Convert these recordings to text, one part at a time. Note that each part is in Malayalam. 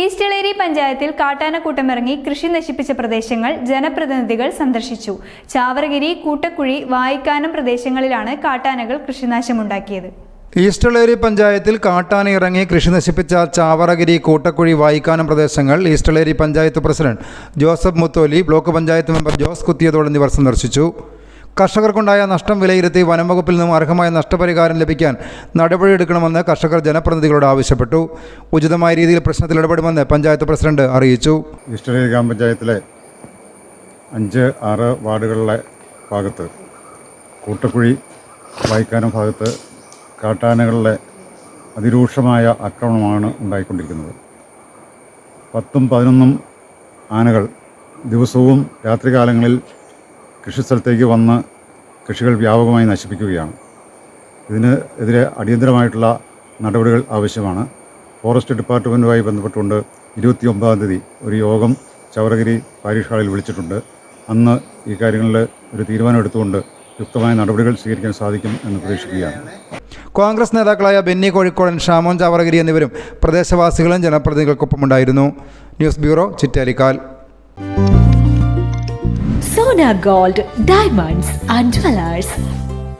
ഈസ്റ്റളേരി പഞ്ചായത്തിൽ കാട്ടാനക്കൂട്ടമിറങ്ങി കൃഷി നശിപ്പിച്ച പ്രദേശങ്ങൾ ജനപ്രതിനിധികൾ സന്ദർശിച്ചു. ചാവറഗിരി കൂട്ടക്കുഴി വായിക്കാനം പ്രദേശങ്ങളിലാണ് കാട്ടാനകൾ കൃഷിനാശമുണ്ടാക്കിയത്. ഈസ്റ്റളേരി പഞ്ചായത്തിൽ കാട്ടാന ഇറങ്ങി കൃഷി നശിപ്പിച്ച ചാവറഗിരി കൂട്ടക്കുഴി വായിക്കാനം പ്രദേശങ്ങൾ Eastelery panchayat president Joseph Mutholi block panchayat member Jose Kuthiyathode എന്നിവർ സന്ദർശിച്ചു. കർഷകർക്കുണ്ടായ നഷ്ടം വിലയിരുത്തി വനംവകുപ്പിൽ നിന്നും അർഹമായ നഷ്ടപരിഹാരം ലഭിക്കാൻ നടപടിയെടുക്കണമെന്ന് കർഷകർ ജനപ്രതിനിധികളോട് ആവശ്യപ്പെട്ടു. ഉചിതമായ രീതിയിൽ പ്രശ്നത്തിൽ ഇടപെടുമെന്ന് പഞ്ചായത്ത് പ്രസിഡന്റ് അറിയിച്ചു. ഈസ്റ്റേരി ഗ്രാമപഞ്ചായത്തിലെ അഞ്ച് ആറ് വാർഡുകളിലെ ഭാഗത്ത് കൂട്ടക്കുഴി വായിക്കാനം ഭാഗത്ത് കാട്ടാനകളുടെ അതിരൂക്ഷമായ ആക്രമണമാണ് ഉണ്ടായിക്കൊണ്ടിരിക്കുന്നത്. പത്തും പതിനൊന്നും ആനകൾ ദിവസവും രാത്രികാലങ്ങളിൽ കൃഷിസ്ഥലത്തേക്ക് വന്ന് കൃഷികൾ വ്യാപകമായി നശിപ്പിക്കുകയാണ്. ഇതിന് എതിരെ അടിയന്തരമായിട്ടുള്ള നടപടികൾ ആവശ്യമാണ്. ഫോറസ്റ്റ് ഡിപ്പാർട്ട്മെന്റുമായി ബന്ധപ്പെട്ടുകൊണ്ട് ഇരുപത്തി ഒമ്പതാം തീയതി ഒരു യോഗം ചവറഗിരി പാരീഷ് ഹാളിൽ വിളിച്ചിട്ടുണ്ട്. അന്ന് ഈ കാര്യങ്ങളിൽ ഒരു തീരുമാനം എടുത്തുകൊണ്ട് യുക്തമായ നടപടികൾ സ്വീകരിക്കാൻ സാധിക്കും എന്ന് പ്രതീക്ഷിക്കുകയാണ്. കോൺഗ്രസ് നേതാക്കളായ ബെന്നി കോഴിക്കോടൻ ഷാമോൻ ചാവറഗിരി എന്നിവരും പ്രദേശവാസികളും ജനപ്രതിനിധികൾക്കൊപ്പമുണ്ടായിരുന്നു. News bureau Chittarikkal. Sona gold diamonds and jewellers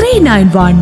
three nine one